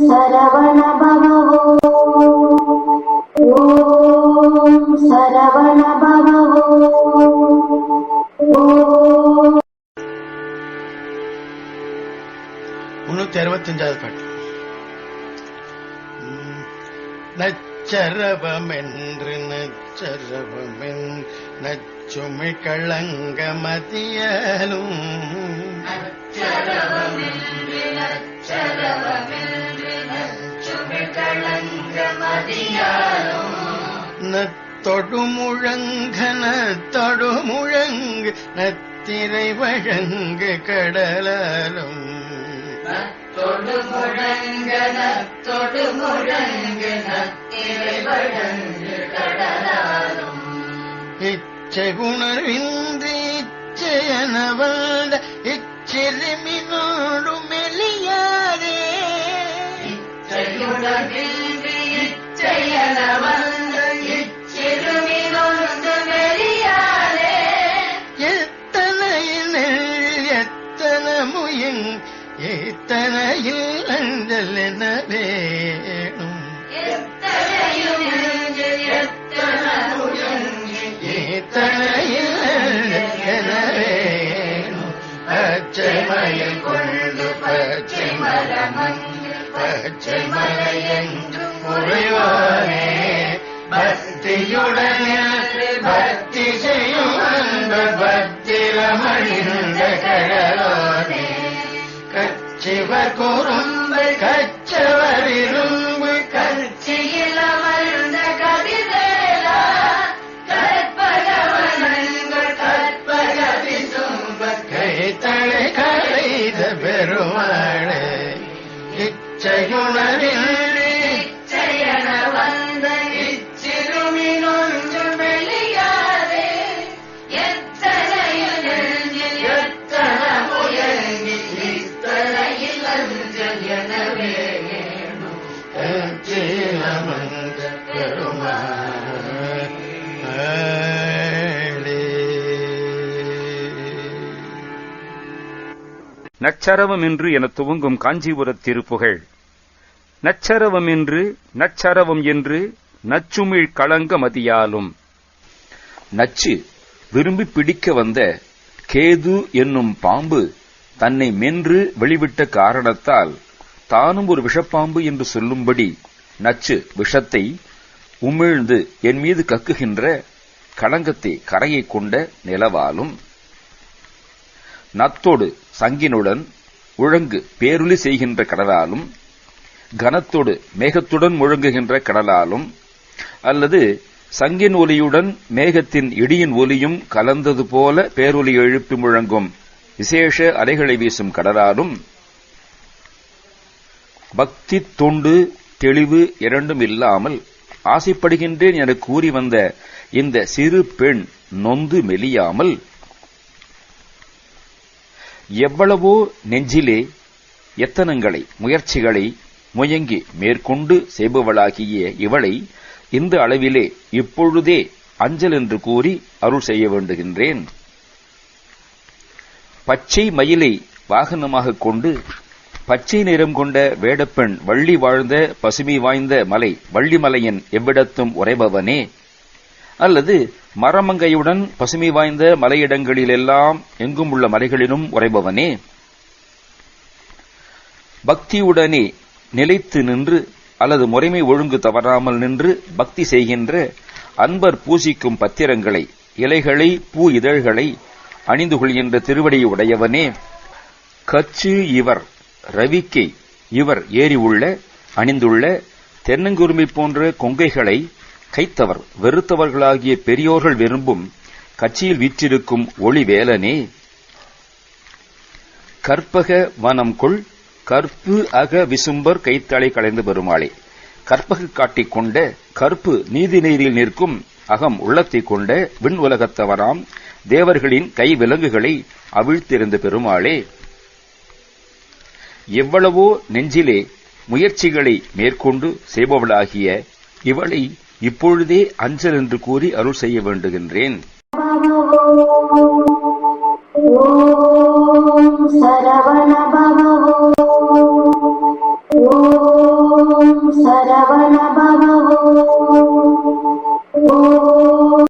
சரவண பவோ ஓம் சரவண பவோ முன்னூத்தி அறுபத்தஞ்சாவது பாட்டு. நச்சரவமென்று நச்சரவமென் நச்சுமை களங்க மதியலும் நத்தொடுமுழங்கன தொடுமுழங்கு நத்திரை வழங்கு கடலும் தொடு முழங்கன தொடு முழங்கன திரை வழங்கு இச்சகுணர்வின்றி இச்சையன எத்தனையில் அஞ்சல் என வேணும் எத்தனையில்? என வேணும் பச்சை மயில் கொண்டு பச்சை மரமங்கு பச்சை மலையென்று முறைவானே. பக்தியுடனே பக்தி செய்யும் அன்பு பத்திரமணிந்த கடலோனே शिवकुरुन्द நச்சரவமென்று என துவங்கும் காஞ்சிபுரத் திருப்புகழ் நச்சரவமென்று நச்சரவம் என்று நச்சுமிழ் களங்க மதியாலும். நச்சு விரும்பி பிடிக்க வந்த கேது என்னும் பாம்பு தன்னை மென்று வெளிவிட்ட காரணத்தால் தானும் ஒரு விஷப்பாம்பு என்று சொல்லும்படி நச்சு விஷத்தை உமிழ்ந்து என் மீது கக்குகின்ற களங்கத்தை கரையைக் கொண்ட நிலவாலும் நத்தோடு சங்கினுடன் உழங்கு பேருளி செய்கின்ற கடலாலும் கனத்தோடு மேகத்துடன் முழங்குகின்ற கடலாலும் அல்லது சங்கின் ஒலியுடன் மேகத்தின் இடியின் ஒலியும் கலந்தது போல பேரொலி எழுப்பி முழங்கும் விசேஷ அலைகளை வீசும் கடலாலும் பக்தி தொண்டு தெளிவு இரண்டும் இல்லாமல் ஆசைப்படுகின்றேன் என கூறி வந்த இந்த சிறு பெண் நொந்து மெலியாமல் எவ்வளவோ நெஞ்சிலே எத்தனங்களை முயற்சிகளை முயங்கி மேற்கொண்டு செய்பவளாகிய இவளை இந்த அளவிலே இப்பொழுதே அஞ்சல் என்று கூறி அருள் செய்ய வேண்டுகின்றேன். பச்சை மயிலை வாகனமாகக் கொண்டு பச்சை நிறம் கொண்ட வேடப்பெண் வள்ளி வாழ்ந்த பசுமை வாய்ந்த மலை வள்ளிமலையின் எவ்விடத்தும் உறைபவனே. அல்லது மரமங்கையுடன் பசுமை வாய்ந்த மலையிடங்களிலெல்லாம் எங்கும் உள்ள மலைகளிலும் உறைபவனே? பக்தியுடனே நிலைத்து நின்று அல்லது முறைமை ஒழுங்கு தவறாமல் நின்று பக்தி செய்கின்ற அன்பர் பூசிக்கும் பத்திரங்களை இலைகளை பூ இதழ்களை அணிந்து கொள்கின்ற திருவடியை உடையவனே? கச்சு இவர் ரவிக்கை இவர் ஏறி உள்ள அணிந்துள்ள தென்னங்குருமி போன்ற கொங்கைகளை கைத்தவர் வெறுத்தவர்களாகிய பெரியோர்கள் விரும்பும் கட்சியில் வீற்றிருக்கும் ஒளி வேலனே. கற்பக வனம் கொள் கற்பு அக விசும்பர் கைத்தலை களைந்து பெருமாளே கற்பக காட்டிக் கொண்ட கற்பு நீதி நீரில் நிற்கும் அகம் உள்ளத்தைக் கொண்ட விண் உலகத்தவராம் தேவர்களின் கை விலங்குகளை அவிழ்த்திருந்த பெருமாளே எவ்வளவோ நெஞ்சிலே முயற்சிகளை மேற்கொண்டு செய்பவளாகிய இவளை இப்பொழுதே அஞ்சல் என்று கூறி அருள் செய்ய வேண்டுகின்றேன். ஓம்